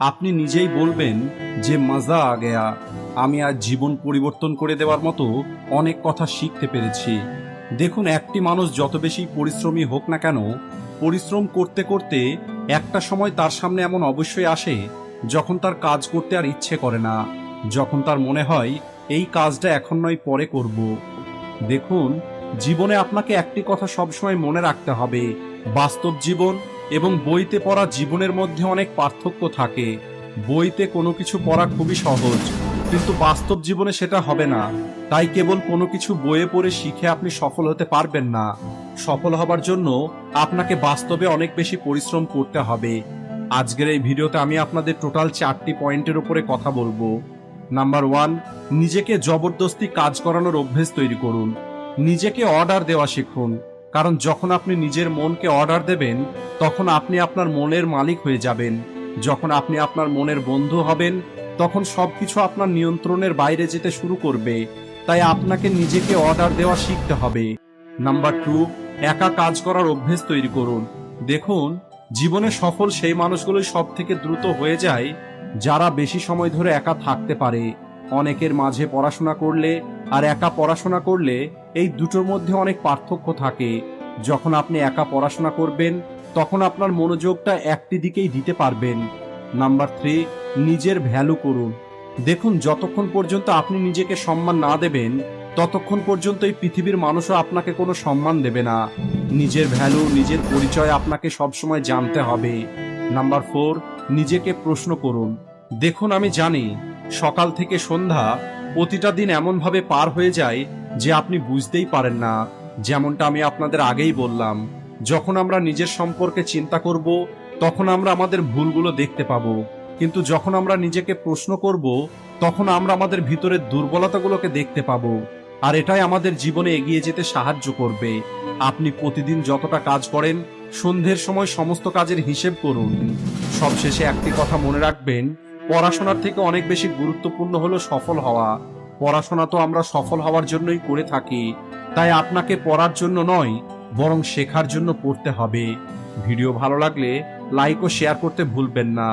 আপনি নিজেই বলবেন যে, মজা আ গেয়া, আমি আজ জীবন পরিবর্তন করে দেওয়ার মতো অনেক কথা শিখতে পেরেছি। দেখুন, একটি মানুষ যত বেশি পরিশ্রমী হোক না কেন, পরিশ্রম করতে করতে একটা সময় তার সামনে এমন অবশ্যই আসে যখন তার কাজ করতে আর ইচ্ছে করে না, যখন তার মনে হয়, এই কাজটা এখন নয়, পরে করব। দেখুন, জীবনে আপনাকে একটি কথা সবসময় মনে রাখতে হবে, বাস্তব জীবন এবং বইতে পড়া জীবনের মধ্যে অনেক পার্থক্য থাকে। বইতে কোনো কিছু পড়া খুবই সহজ, কিন্তু বাস্তব জীবনে সেটা হবে না। তাই কেবল কোনো কিছু বইয়ে পড়ে শিখে আপনি সফল হতে পারবেন না। সফল হবার জন্য আপনাকে বাস্তবে অনেক বেশি পরিশ্রম করতে হবে। আজকের এই ভিডিওতে আমি আপনাদের টোটাল চারটি পয়েন্টের উপরে কথা বলব। নাম্বার ওয়ান, নিজেকে জবরদস্তি কাজ করানোর অভ্যেস তৈরি করুন। নিজেকে অর্ডার দেওয়া শিখুন। কারণ যখন আপনি নিজের মনকে অর্ডার দেবেন, তখন আপনি আপনার মনের মালিক হয়ে যাবেন। যখন আপনি আপনার মনের বন্ধু হবেন, তখন সবকিছু আপনার নিয়ন্ত্রণের বাইরে যেতে শুরু করবে। তাই আপনাকে নিজেকে অর্ডার দেওয়া শিখতে হবে। নাম্বার টু একা কাজ করার অভ্যেস তৈরি করুন। দেখুন, জীবনে সফল সেই মানুষগুলোই সব থেকে দ্রুত হয়ে যায়, যারা বেশি সময় ধরে একা থাকতে পারে। অনেকের মাঝে পড়াশোনা করলে আর একা পড়াশোনা করলে এই দুটোর মধ্যে অনেক পার্থক্য থাকে। যখন আপনি একা পড়াশোনা করবেন, তখন আপনার মনোযোগটা একটি দিকেই দিতে পারবেন। নাম্বার থ্রি, নিজের ভ্যালু করুন। দেখুন, যতক্ষণ পর্যন্ত আপনি নিজেকে সম্মান না দেবেন, ততক্ষণ পর্যন্ত এই পৃথিবীর মানুষও আপনাকে কোনো সম্মান দেবে না। নিজের ভ্যালু, নিজের পরিচয় আপনাকে সবসময় জানতে হবে। নাম্বার ফোর, নিজেকে প্রশ্ন করুন। দেখুন, আমি জানি, সকাল থেকে সন্ধ্যা প্রতিটা দিন এমনভাবে পার হয়ে যায় যে আপনি বুঝতেই পারেন না। যেমনটা আমি আপনাদের আগেই বললাম, যখন আমরা নিজের সম্পর্কে চিন্তা করব, তখন আমরা আমাদের ভুলগুলো দেখতে পাবো। কিন্তু যখন আমরা নিজেকে প্রশ্ন করব, তখন আমরা আমাদের ভিতরের দুর্বলতাগুলোকে দেখতে পাবো। আর এটাই আমাদের জীবনে এগিয়ে যেতে সাহায্য করবে। আপনি প্রতিদিন যতটা কাজ করেন, সন্ধ্যের সময় সমস্ত কাজের হিসেব করুন। সবশেষে একটি কথা মনে রাখবেন পড়াশোনার থেকে অনেক বেশি গুরুত্বপূর্ণ হলো সফল হওয়া। পড়াশোনা তো আমরা সফল হওয়ার জন্যই করে থাকি। তাই আপনাকে পড়ার জন্য নয়, বরং শেখার জন্য পড়তে হবে। ভিডিও ভালো লাগলে লাইক ও শেয়ার করতে ভুলবেন না।